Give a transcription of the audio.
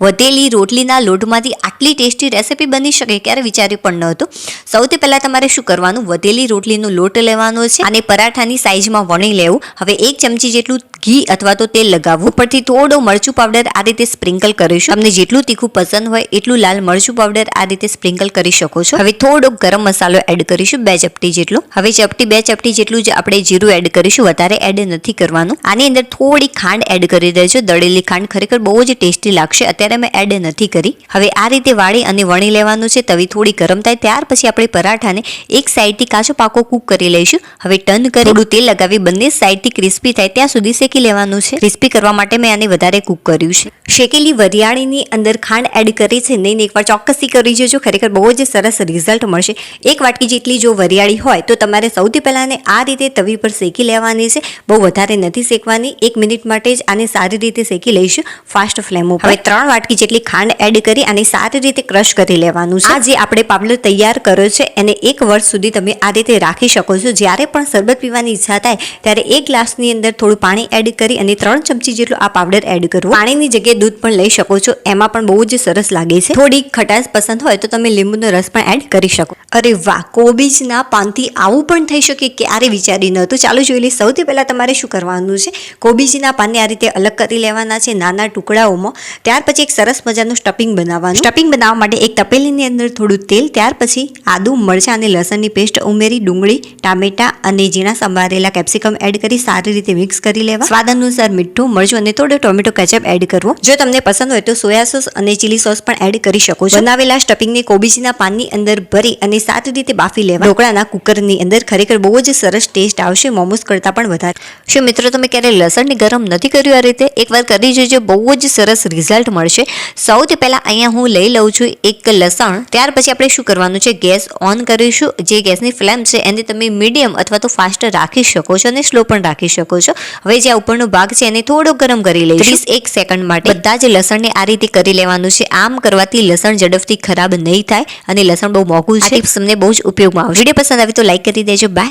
વધેલી રોટલીના લોટમાંથી આટલી tasty recipe બની શકે ક્યારે વિચાર્યું પણ ન હતું સૌથી પહેલાં તમારે શું કરવાનું? વધેલી રોટલીનો લોટ લેવાનો છે અને પરાઠાની સાઇઝમાં વણી લેવું. હવે એક ચમચી જેટલું ઘી અથવા તો તેલ લગાવવું. ઉપરથી થોડો મરચું પાવડર આ રીતે સ્પ્રિંકલ કરીશું તમને જેટલું તીખું પસંદ હોય એટલું લાલ મરચું પાવડર આ રીતે સ્પ્રિંકલ કરી શકો છો. હવે થોડો ગરમ મસાલો એડ કરીશું, બે ચપટી જેટલું. હવે ચપટી, બે ચપટી જેટલું જ આપણે જીરું એડ કરીશું. વધારે એડ નથી કરવાનું. આની અંદર થોડી ખાંડ એડ કરી દેજો. દળેલી ખાંડ ખરેખર બહુ જ ટેસ્ટી લાગશે. અત્યારે મેં એડ નથી કરી. હવે આ રીતે વાળી અને વણી લેવાનું છે તવી થોડી ગરમ થાય ત્યાર પછી આપણે પરાઠાને એક સાઈડથી કાચો પાકો કૂક કરી લઈશું. હવે ટર્ન કરી થોડું તેલ લગાવી બંને સાઈડથી ક્રિસ્પી થાય ત્યાં સુધી શેકી લેવાનું છે. ક્રિસ્પી કરવા માટે મેં આને વધારે કૂક કર્યું છે. શેકેલી વરિયાળીની અંદર ખાંડ એડ કરી છે. નહીં એકવાર ચોક્કસથી કરી જજો. ખરેખર બહુ જ સરસ રિઝલ્ટ મળશે. એક વાટકી જેટલી જો વરિયાળી હોય તો તમારે સૌથી પહેલાં આને આ રીતે તવી પર શેકી લેવાની છે. બહુ વધારે નથી શેકવાની. એક મિનિટ માટે જ આને સારી રીતે શેકી લઈશું. ફાસ્ટ ફ્લેમ ઉપર. હવે ત્રણ વાટકી જેટલી ખાંડ એડ કરી અને સારી રીતે ક્રશ કરી લેવાનું છે. આ જે આપણે પાવડર તૈયાર કર્યો છે, એને એક વર્ષ સુધી તમે આ રીતે રાખી શકો છો. જ્યારે પણ શરબત પીવાની ઈચ્છા થાય, ત્યારે એક ગ્લાસની અંદર થોડું પાણી એડ કરી અને ત્રણ ચમચી જેટલું આ પાવડર એડ કરવું. પાણીની જગ્યાએ દૂધ પણ લઈ શકો છો. એમાં પણ બહુ જ સરસ લાગે છે. થોડી ખટાશ પસંદ હોય તો તમે લીંબુનો રસ પણ એડ કરી શકો. અરે વાહ! કોબીજના પાનથી આવું પણ થઈ શકે ક્યારે વિચારી નહોતું ચાલો જોઈ લઈએ સૌથી પહેલાં તમારે શું કરવાનું છે? કોબીજના પાનને આ રીતે અલગ કરી લેવાના છે નાના ટુકડાઓમાં. ત્યાર પછી એક સરસ મજાનું સ્ટફિંગ બનાવવાનું. સ્ટફિંગ બનાવવા માટે એક તપેલીની અંદર થોડું તેલ, ત્યાર પછી આદુ, મરચાં અને લસણની પેસ્ટ ઉમેરી, ડુંગળી, ટામેટા અને ઝીણા સંભારેલા કેપ્સિકમ એડ કરી સારી રીતે મિક્સ કરી લેવા. સ્વાદ અનુસાર મીઠું, મરચું અને થોડો ટોમેટો કેચઅપ એડ કરવો. જો તમને પસંદ હોય તો સોયા સોસ અને ચીલી સોસ પણ એડ કરી શકો છો. બનાવેલા સ્ટફિંગને કોબીજના પાનની અંદર ભરી અને સારી રીતે બાફી લેવા. ઢોકળાના કુકરની અંદર ખરેખર બહુ જ સરસ ટેસ્ટ આવશે મોમોસ કરતાં પણ વધારે. શું મિત્રો તમે ક્યારે લસણને ગરમ નથી કર્યું આ રીતે? એકવાર કરી જોજો, બહુ જ સરસ રિઝલ્ટ મળશે. સૌથી પહેલાં અહીંયા હું લઈ લઉં છું એક લસણ. ત્યાર પછી આપણે શું કરવાનું છે? ગેસ ઓન કરીશું. જે ગેસની ફ્લેમ છે એને તમે મીડિયમ અથવા તો ફાસ્ટ રાખી શકો છો અને સ્લો પણ રાખી શકો છો. હવે જે આ ઉપરનો ભાગ છે એને થોડો ગરમ કરી લઈશું. ત્રીસ એક સેકન્ડ માટે બધા જ લસણને આ રીતે કરી લેવાનું છે. આમ કરવાથી લસણ ઝડપથી ખરાબ નહીં થાય અને લસણ બહુ મોંઘું છે. ટિપ્સ તમને બહુ જ ઉપયોગમાં આવશે. વીડિયો પસંદ આવે તો લાઈક કરી દેજો. બાય.